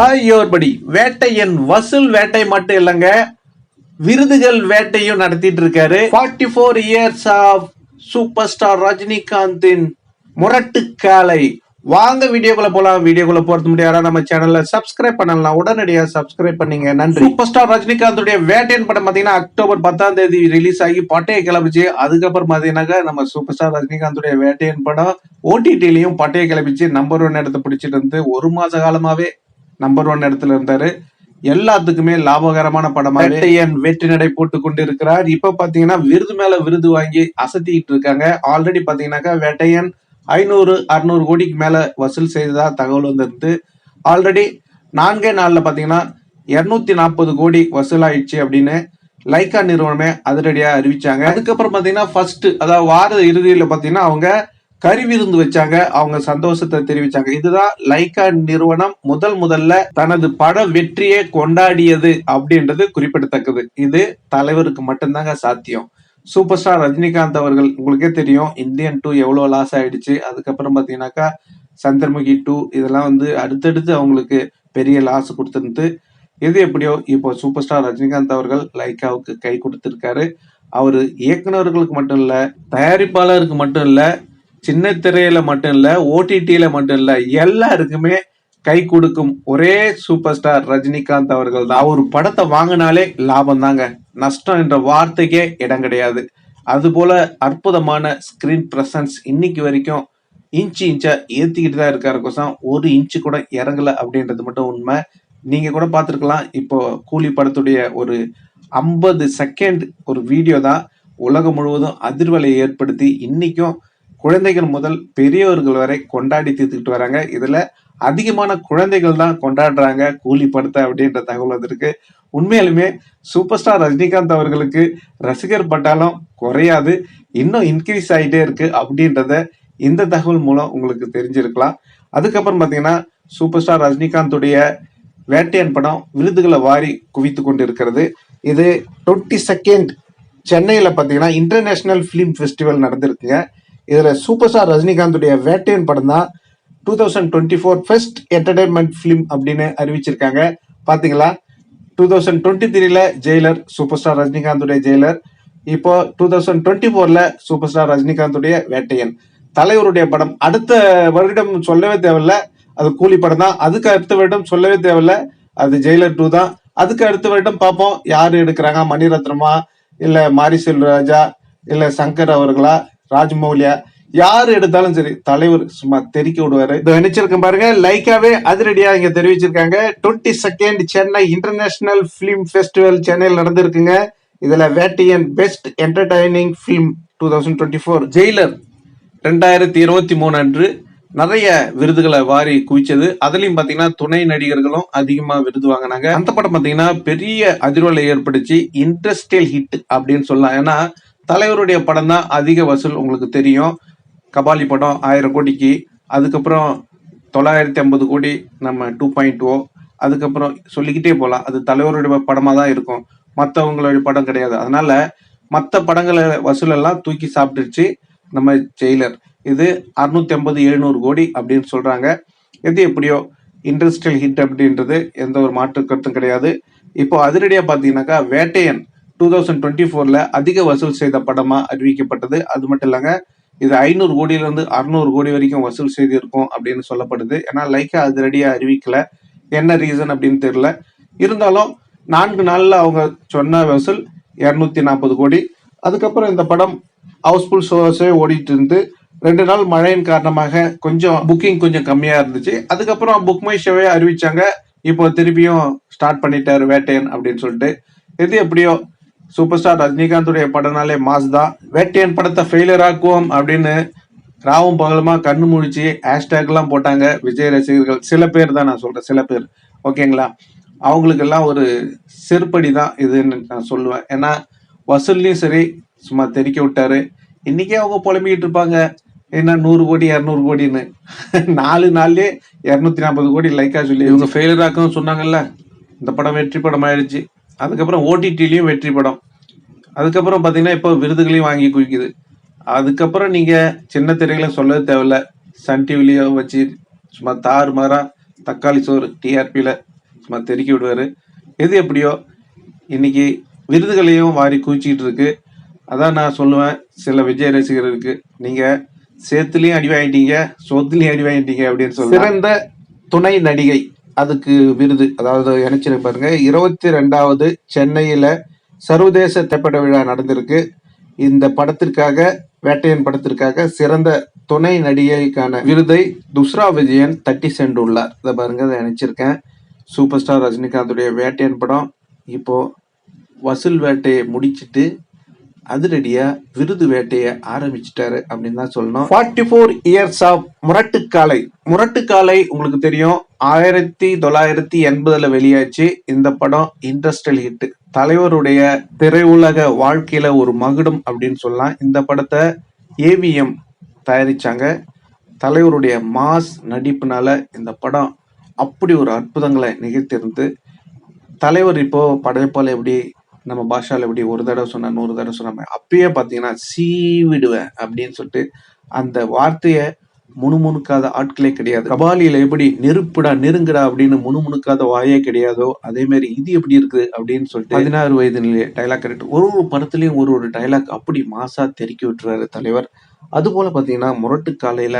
படி வேட்டையன் வசூல் வேட்டை மட்டும் இல்லைங்க விருதுகள் வேட்டையும் நடத்திட்டு இருக்காரு. 44 four years of super star ரஜினிகாந்தின் முரட்டு காலை வாங்க வீடியோக்குள்ள போலாம். வீடியோக்குள்ள போறது முடியாது. நம்ம சேனல்ல சப்ஸ்கிரைப் பண்ணலாம். உடனடியா சப்ஸ்கிரைப் பண்ணீங்க. நன்றி. சூப்பர் ஸ்டார் ரஜினிகாந்துடைய வேட்டையன் படம் பாத்தீங்கன்னா அக்டோபர் பத்தாம் தேதி ரிலீஸ் ஆகி பட்டையை கிளம்பிச்சு. அதுக்கப்புறம் பாத்தீங்கன்னாக்கா நம்ம சூப்பர் ஸ்டார் ரஜினிகாந்துடைய வேட்டையன் படம் ஓடிடிலையும் பட்டையை கிளம்பிச்சு நம்பர் ஒன் இடத்தை பிடிச்சிட்டு இருந்து ஒரு மாச காலமாவே நம்பர் ஒன் இடத்துல இருந்தாரு. எல்லாத்துக்குமே லாபகரமான படமா வேட்டையன் வெற்றி நடை போட்டு கொண்டு இருக்கிறார் இப்ப பாத்தீங்கன்னா விருது மேல விருது வாங்கி அசத்திட்டு இருக்காங்க. ஆல்ரெடி பாத்தீங்கன்னாக்கா வேட்டையன் ஐநூறு அறுநூறு கோடிக்கு மேல வசூல் செய்ததா தகவல் வந்திருந்து ஆல்ரெடி நான்கே நாள்ல பாத்தீங்கன்னா இருநூத்தி நாற்பது கோடி வசூலாயிடுச்சு அப்படின்னு லைக்கா நிறுவனமே அதிரடியா அறிவிச்சாங்க. அதுக்கப்புறம் பாத்தீங்கன்னா ஃபர்ஸ்ட் அதாவது வார இறுதியில பாத்தீங்கன்னா அவங்க கறி விருந்து வச்சாங்க அவங்க சந்தோஷத்தை தெரிவிச்சாங்க. இதுதான் லைக்கா நிறுவனம் முதல் முதல்ல தனது பட வெற்றியை கொண்டாடியது அப்படின்றது குறிப்பிடத்தக்கது. இது தலைவருக்கு மட்டும்தாங்க சாத்தியம். சூப்பர் ஸ்டார் ரஜினிகாந்த் அவர்கள் உங்களுக்கே தெரியும் இந்தியன் டூ எவ்வளவு லாஸ் ஆயிடுச்சு. அதுக்கப்புறம் பாத்தீங்கன்னாக்கா சந்திரமுகி டூ இதெல்லாம் வந்து அடுத்தடுத்து அவங்களுக்கு பெரிய லாஸ் கொடுத்துருந்து எது எப்படியோ இப்போ சூப்பர் ஸ்டார் ரஜினிகாந்த் அவர்கள் லைக்காவுக்கு கை கொடுத்துருக்காரு. அவர் இயக்குநர்களுக்கு மட்டும் இல்ல தயாரிப்பாளருக்கு மட்டும் இல்லை சின்ன திரையில மட்டும் இல்ல ஓடிடியில மட்டும் இல்ல எல்லாருக்குமே கை கொடுக்கும் ஒரே சூப்பர் ஸ்டார் ரஜினிகாந்த் அவர்கள் தான். அவர் படத்தை வாங்கினாலே லாபம் தாங்க நஷ்டம் என்ற வார்த்தைக்கே இடம் கிடையாது. அதுபோல அற்புதமான ஸ்கிரீன் பிரசன்ஸ் இன்னைக்கு வரைக்கும் இன்ச்சு இன்ச்சா ஏத்திக்கிட்டு தான் இருக்காரு கோசம். ஒரு இன்ச்சு கூட இறங்கல அப்படின்றது மட்டும் உண்மை. நீங்க கூட பார்த்துருக்கலாம். இப்போ கூலி படத்துடைய ஒரு ஐம்பது செகண்ட் ஒரு வீடியோ தான் உலகம் முழுவதும் அதிர்வலை ஏற்படுத்தி இன்னைக்கும் குழந்தைகள் முதல் பெரியவர்கள் வரை கொண்டாடி தீர்த்துக்கிட்டு வராங்க. இதுல அதிகமான குழந்தைகள் தான் கொண்டாடுறாங்க கூலி படத்தை அப்படின்ற தகவல் வந்திருக்கு. உண்மையிலுமே சூப்பர் ஸ்டார் ரஜினிகாந்த் அவர்களுக்கு ரசிகர் பட்டாலும் குறையாது இன்னும் இன்க்ரீஸ் ஆகிட்டே இருக்கு அப்படின்றத இந்த தகவல் மூலம் உங்களுக்கு தெரிஞ்சிருக்கலாம். அதுக்கப்புறம் பார்த்தீங்கன்னா சூப்பர் ஸ்டார் ரஜினிகாந்துடைய வேட்டையன் படம் விருதுகளை வாரி குவித்து கொண்டு இருக்கிறது இது டுவெண்ட்டி செகண்ட் சென்னையில் பார்த்தீங்கன்னா இன்டர்நேஷ்னல் ஃபிலிம் ஃபெஸ்டிவல் நடந்திருக்குங்க. இதில் சூப்பர் ஸ்டார் ரஜினிகாந்துடைய வேட்டையன் படம் தான் two thousand twenty four best entertainment film அப்படின்னு அறிவிச்சிருக்காங்க. பார்த்தீங்களா டூ தௌசண்ட் டுவெண்ட்டி த்ரீல ஜெயிலர் சூப்பர் ஸ்டார் ரஜினிகாந்துடைய ஜெயிலர் இப்போ டூ தௌசண்ட் டுவெண்ட்டி ஃபோர்ல சூப்பர் ஸ்டார் ரஜினிகாந்துடைய வேட்டையன். தலைவருடைய படம். அடுத்த வருடம் சொல்லவே தேவையில்ல. அது கூலி படம் தான். அதுக்கு அடுத்த வருடம் சொல்லவே தேவையில்ல. அது ஜெயிலர் டூ தான். அதுக்கு அடுத்த வருடம் பார்ப்போம். யார் எடுக்கிறாங்க? மணிரத்னமா? இல்லை மாரி செல்வராஜா சங்கர் அவர்களா? ராஜமௌலியா யார் எடுத்தாலும் சரி தலைவர் சும்மா தெறிக்க விடுவாரு. இதை நினைச்சிருக்கேன் பாருங்க. லைக்காவே அதிரடியா இங்க தெரிவிச்சிருக்காங்க. Twenty second Chennai international film festival சென்னையில் நடந்திருக்குங்க. இதுல Vettaiyan best entertaining film two thousand twenty four. Jailer ரெண்டாயிரத்தி இருபத்தி மூணு அன்று நிறைய விருதுகளை வாரி குவிச்சது. அதுலயும் பாத்தீங்கன்னா துணை நடிகர்களும் அதிகமா விருது வாங்கினாங்க. அந்த படம் பாத்தீங்கன்னா பெரிய அதிர்வலை ஏற்படுத்தி இண்டஸ்ட்ரியல் ஹிட் அப்படின்னு சொல்லலாம். ஏன்னா தலைவருடைய படம் தான் அதிக வசூல் உங்களுக்கு தெரியும். கபாலி படம் ஆயிரம் கோடிக்கு. அதுக்கப்புறம் தொள்ளாயிரத்தி ஐம்பது கோடி நம்ம டூ பாயிண்ட் ஓ அதுக்கப்புறம் சொல்லிக்கிட்டே போகலாம். அது தலைவருடைய படமாக தான் இருக்கும். மற்றவங்களுடைய படம் கிடையாது. அதனால மற்ற படங்களை வசூலெல்லாம் தூக்கி சாப்பிட்டுருச்சு நம்ம ஜெயிலர். இது அறுநூத்தி ஐம்பது எழுநூறு கோடி அப்படின்னு சொல்கிறாங்க எது எப்படியோ இண்டஸ்ட்ரியல் ஹிட் அப்படின்றது எந்த ஒரு மாற்று கருத்தும் கிடையாது. இப்போ அதிரடியாக பார்த்தீங்கன்னாக்கா வேட்டையன் டூ தௌசண்ட் டுவெண்ட்டி ஃபோர்ல அதிக வசூல் செய்த படமா அறிவிக்கப்பட்டது. அது மட்டும் இல்லைங்க இது ஐநூறு கோடியில இருந்து அறுநூறு கோடி வரைக்கும் வசூல் செய்திருக்கும் அப்படின்னு சொல்லப்படுது. ஏன்னா லைக்கா அதிரடியா அறிவிக்கல. என்ன ரீசன் அப்படின்னு தெரியல. இருந்தாலும் நான்கு நாள்ல அவங்க சொன்ன வசூல் இரநூத்தி நாற்பது கோடி. அதுக்கப்புறம் இந்த படம் ஹவுஸ்ஃபுல் ஷோஸே ஓடிட்டு இருந்து ரெண்டு நாள் மழையின் காரணமாக கொஞ்சம் புக்கிங் கொஞ்சம் கம்மியா இருந்துச்சு. அதுக்கப்புறம் புக் மை ஷோவே அறிவிச்சாங்க. இப்போ திருப்பியும் ஸ்டார்ட் பண்ணிட்டாரு வேட்டையன் அப்படின்னு சொல்லிட்டு. எது எப்படியோ சூப்பர் ஸ்டார் ரஜினிகாந்துடைய படம்னாலே மாஸ் தான் வேட்டையன் படத்தை ஃபெயிலியர் ஆக்குவோம் அப்படின்னு ராவும் பகலுமா கண்ணு முழிச்சு ஹேஷ்டேக்லாம் போட்டாங்க விஜய் ரசிகர்கள். சில பேர் தான் நான் சொல்கிறேன் சில பேர். ஓகேங்களா அவங்களுக்கெல்லாம் ஒரு செருப்படி தான் இதுன்னு நான் சொல்லுவேன். ஏன்னா வசூல்லையும் சரி சும்மா தெறிக்க விட்டாரு. இன்றைக்கே அவங்க புலம்பிக்கிட்டு இருப்பாங்க. என்ன நூறு கோடி இரநூறு கோடின்னு. நாலு நாள்லேயே இரநூத்தி நாற்பது கோடி லைக்காக சொல்லி இவங்க ஃபெயிலியர் ஆக்கும் சொன்னாங்கல்ல? இந்த படம் வெற்றி படம் ஆயிடுச்சு அதுக்கப்புறம் ஓடிடிலையும் வெற்றி படம். அதுக்கப்புறம் பார்த்தீங்கன்னா இப்போ விருதுகளையும் வாங்கி குவிக்குது. அதுக்கப்புறம் நீங்கள் சின்ன திரைகளை சொல்லவே தேவையில்ல. சன் டிவிலையோ வச்சு சும்மா தாறு மாறா தக்காளி சோறு டிஆர்பியில் சும்மா தெருக்கி விடுவார். எது எப்படியோ இன்னைக்கு விருதுகளையும் வாரி குவிச்சிக்கிட்டு இருக்கு. அதான் நான் சொல்லுவேன். சில விஜய் ரசிகர்களுக்கு நீங்கள் சேத்துலேயும் அடி வாங்கிட்டீங்க சொத்துலேயும் அடி வாங்கிட்டீங்க அப்படின்னு சொல்லி சிறந்த துணை நடிகை. அதுக்கு விருது. அதாவது இணைச்சிருக்கு பாருங்க. இருபத்தி ரெண்டாவது சென்னையில சர்வதேச திரைப்பட விழா நடந்திருக்கு. இந்த படத்திற்காக வேட்டையன் படத்திற்காக சிறந்த துணை நடிகைக்கான விருதை துஸ்ரா விஜயன் தட்டி சென்றுள்ளார். இதை பாருங்க அதை நினைச்சிருக்கேன் சூப்பர் ஸ்டார் ரஜினிகாந்துடைய வேட்டையன் படம். இப்போ வசூல் வேட்டையை முடிச்சிட்டு அதிரடியா விருது வேட்டையை ஆரம்பிச்சிட்டாரு அப்படின்னு தான் சொல்லணும். Forty four years of Murattu Kaalai. Murattu Kaalai உங்களுக்கு தெரியும். ஆயிரத்தி தொள்ளாயிரத்தி எண்பதுல வெளியாச்சு. இந்த படம் இண்டஸ்ட்ரியல் ஹிட் தலைவருடைய திரையுலக வாழ்க்கையில ஒரு மகுடம் அப்படின்னு சொல்லலாம். இந்த படத்தை ஏவிஎம் தயாரிச்சாங்க. தலைவருடைய மாஸ் நடிப்புனால இந்த படம் அப்படி ஒரு அற்புதங்களை நிகழ்த்தியிருந்து தலைவர் இப்போ படைப்பால் எப்படி நம்ம பாஷாவில் எப்படி ஒரு தடவை சொன்னா நூறு தடவை சொன்னாம அப்பயே பார்த்தீங்கன்னா சீவிடுவேன் அப்படின்னு சொல்லிட்டு அந்த வார்த்தையை முணுமுணுக்காத ஆட்களே கிடையாது. கபாலியில எப்படி நெருப்புடா நெருங்குடா அப்படின்னு முணுமுணுக்காத வாயே கிடையாதோ அதே மாதிரி இது எப்படி இருக்குது அப்படின்னு சொல்லிட்டு பதினாறு வயது நிலைய டைலாக் கரெக்ட் ஒரு ஒரு படத்துலயும் ஒரு ஒரு டைலாக் அப்படி மாசா தெருக்கி விட்டுறாரு தலைவர். அது போல பாத்தீங்கன்னா முரட்டு காலையில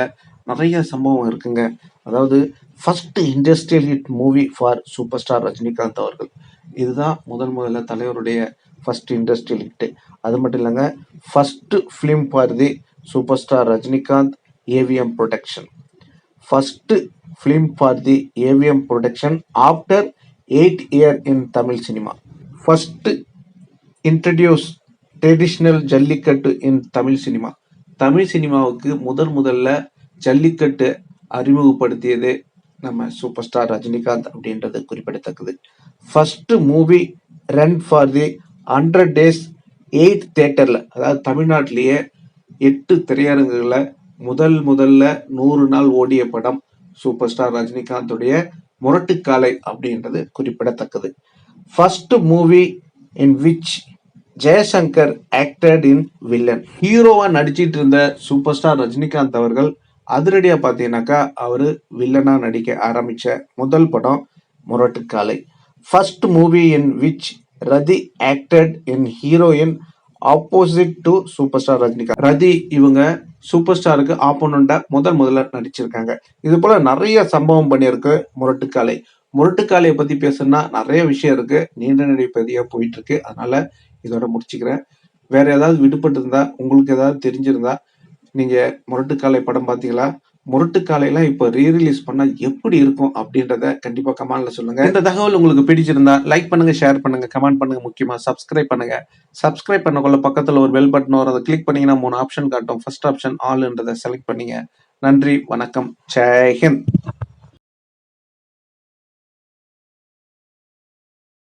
நிறைய சம்பவம் இருக்குங்க. அதாவது first industrial hit movie for super star Rajinikanth அவர்கள். இதுதான் முதல் முதல்ல தலைவருடைய ஃபஸ்ட் இண்டஸ்ட்ரியல் ஹிட்டு அது மட்டும் இல்லைங்க first film for the super star Rajinikanth AVM production first film for the AVM production after eight year in Tamil cinema first introduce traditional jallikattu in Tamil cinema Tamil சினிமாவுக்கு முதல் முதல்ல ஜல்லிக்கட்டு அறிமுகப்படுத்தியது நம்ம super star Rajinikanth அப்படின்றது குறிப்பிடத்தக்கது. First movie run for the hundred days eight தேட்டரில் அதாவது தமிழ்நாட்டிலேயே எட்டு திரையரங்குகளில் முதல் முதல்ல நூறு நாள் ஓடிய படம் சூப்பர் ஸ்டார் ரஜினிகாந்துடைய முரட்டுக்காலை அப்படின்றது குறிப்பிடத்தக்கது. First movie in which Jaishankar acted in villain ஹீரோவா நடிச்சிட்டு இருந்த சூப்பர் ஸ்டார் ரஜினிகாந்த் அவர்கள் அதிரடியாக பார்த்தீங்கன்னாக்கா அவர் வில்லனாக நடிக்க ஆரம்பித்த முதல் படம் Murattu Kaalai. First movie in which Rathi acted in heroine opposite to super star Rajinikanth. Rathi இவங்க சூப்பர் ஸ்டாருக்கு ஆப்போனண்டா முதல் முதல்ல நடிச்சிருக்காங்க. இது போல நிறைய சம்பவம் பண்ணியிருக்கு முரட்டுக்காலை. முரட்டுக்காலையை பத்தி பேசணும்னா நிறைய விஷயம் இருக்கு. நீண்ட நடிப்பதியா போயிட்டு இருக்கு. அதனால இதோட முடிச்சுக்கிறேன். வேற ஏதாவது விடுபட்டு இருந்தா உங்களுக்கு ஏதாவது தெரிஞ்சிருந்தா நீங்க முரட்டுக்காலை படம் பாத்தீங்களா? முரட்டுக்காலையெல்லாம் இப்போ ரீரிலீஸ் பண்ணா எப்படி இருக்கும் அப்படின்றத கண்டிப்பா கமெண்ட்ல சொல்லுங்க. இந்த தகவல் உங்களுக்கு பிடிச்சிருந்தா லைக் பண்ணுங்க ஷேர் பண்ணுங்க கமெண்ட் பண்ணுங்க முக்கியமா சப்ஸ்கிரைப் பண்ணுங்க. சப்ஸ்கிரைப் பண்ணக்குள்ள பக்கத்துல ஒரு பெல் பட்டன் வரும் அதை கிளிக் பண்ணீங்கன்னா மூணு ஆப்ஷன் காட்டும். ஃபர்ஸ்ட் ஆப்ஷன் ஆல்ன்றதை செலக்ட் பண்ணீங்க. நன்றி வணக்கம். ஜெய்ஹிந்த்